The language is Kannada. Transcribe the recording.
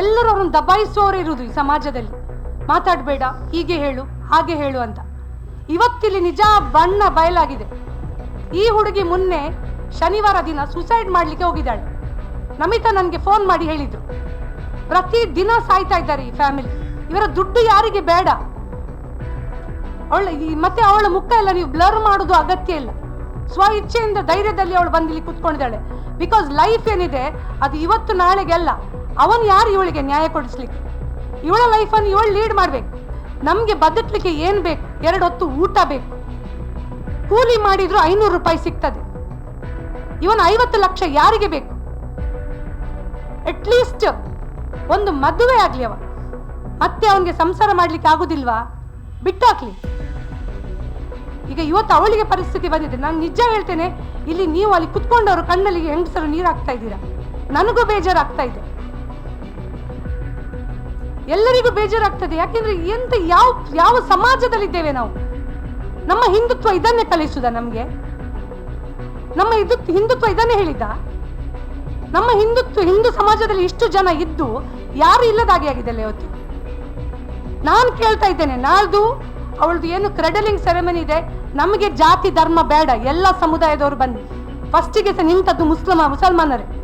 ಎಲ್ಲರೂ ಅವ್ರನ್ನ ದಬಾಯಿಸುವವರೇ ಇರುವುದು ಈ ಸಮಾಜದಲ್ಲಿ. ಮಾತಾಡಬೇಡ, ಹೀಗೆ ಹೇಳು, ಹಾಗೆ ಹೇಳು ಅಂತ. ಇವತ್ತಿಲ್ಲಿ ನಿಜ ಬಣ್ಣ ಬಯಲಾಗಿದೆ. ಈ ಹುಡುಗಿ ಮೊನ್ನೆ ಶನಿವಾರ ದಿನ ಸುಸೈಡ್ ಮಾಡಲಿಕ್ಕೆ ಹೋಗಿದ್ದಾಳೆ. ನಮಿತಾ ನನಗೆ ಫೋನ್ ಮಾಡಿ ಹೇಳಿದ್ರು. ಪ್ರತಿ ದಿನ ಸಾಯ್ತಾ ಇದ್ದಾರೆ ಈ ಫ್ಯಾಮಿಲಿ ಇವರ ದುಡ್ಡು ಯಾರಿಗೆ ಬೇಡ? ಅವಳ ಮತ್ತೆ ಅವಳ ಮುಖ ಎಲ್ಲ ನೀವು ಬ್ಲರ್ ಮಾಡೋದು ಅಗತ್ಯ ಇಲ್ಲ. ಸ್ವ ಇಚ್ಛೆಯಿಂದ ಧೈರ್ಯದಲ್ಲಿ ಅವಳು ಬಂದಿಲ್ಲಿ ಕುತ್ಕೊಂಡಿದ್ದಾಳೆ. ಬಿಕಾಸ್ ಲೈಫ್ ಏನಿದೆ, ಅದು ಇವತ್ತು ನಾಳೆಗೆಲ್ಲ ಅವನು ಯಾರು ಇವಳಿಗೆ ನ್ಯಾಯ ಕೊಡಿಸ್ಲಿಕ್ಕೆ? ಇವಳ ಲೈಫನ್ನು ಇವಳು ಲೀಡ್ ಮಾಡ್ಬೇಕು. ನಮಗೆ ಬದುಕಲಿಕ್ಕೆ ಏನು ಬೇಕು? ಎರಡು ಹೊತ್ತು ಊಟ ಬೇಕು. ಕೂಲಿ ಮಾಡಿದ್ರು ಐನೂರು ರೂಪಾಯಿ ಸಿಗ್ತದೆ. ಇವನ್ ಐವತ್ತು ಲಕ್ಷ ಯಾರಿಗೆ ಬೇಕು? ಅಟ್ಲೀಸ್ಟ್ ಒಂದು ಮದುವೆ ಆಗ್ಲಿ ಅವ. ಮತ್ತೆ ಅವನಿಗೆ ಸಂಸಾರ ಮಾಡ್ಲಿಕ್ಕೆ ಆಗುದಿಲ್ವಾ? ಬಿಟ್ಟು ಹಾಕ್ಲಿ ಈಗ ಇವತ್ತು ಅವಳಿಗೆ ಪರಿಸ್ಥಿತಿ ಬಂದಿದೆ. ನಾನು ನಿಜ ಹೇಳ್ತೇನೆ, ಇಲ್ಲಿ ನೀವು ಅಲ್ಲಿ ಕುತ್ಕೊಂಡವರು ಕಣ್ಣಲ್ಲಿ ಹೆಂಗಸರು ನೀರು ಹಾಕ್ತಾ ಇದ್ದೀರಾ? ನನಗೂ ಬೇಜಾರಾಗ್ತಾ ಇದೆ. ಎಲ್ಲರಿಗೂ ಬೇಜಾರಾಗ್ತದೆ. ಯಾಕೆಂದ್ರೆ ಎಂತ ಯಾವ ಯಾವ ಸಮಾಜದಲ್ಲಿದ್ದೇವೆ ನಾವು? ನಮ್ಮ ಹಿಂದುತ್ವ ಇದನ್ನೇ ಕಲಿಸುದ ನಮ್ಗೆ? ನಮ್ಮ ಇದು, ಹಿಂದುತ್ವ ಇದನ್ನೇ ಹೇಳಿದ ನಮ್ಮ ಹಿಂದುತ್ವ, ಹಿಂದೂ ಸಮಾಜದಲ್ಲಿ ಇಷ್ಟು ಜನ ಇದ್ದು ಯಾರು ಇಲ್ಲದಾಗಿ ಆಗಿದೆ ಇವತ್ತು? ನಾನು ಕೇಳ್ತಾ ಇದ್ದೇನೆ, ನಾಳ್ದು ಅವಳದು ಏನು ಕ್ರೆಡಲಿಂಗ್ ಸೆರೆಮನಿ ಇದೆ. ನಮಗೆ ಜಾತಿ, ಧರ್ಮ ಬೇಡ, ಎಲ್ಲ ಸಮುದಾಯದವರು ಬನ್ನಿ. ಫಸ್ಟಿಗೆ ಸಹ ನಿಂತದ್ದು ಮುಸ್ಲಿಮ, ಮುಸಲ್ಮಾನರೇ.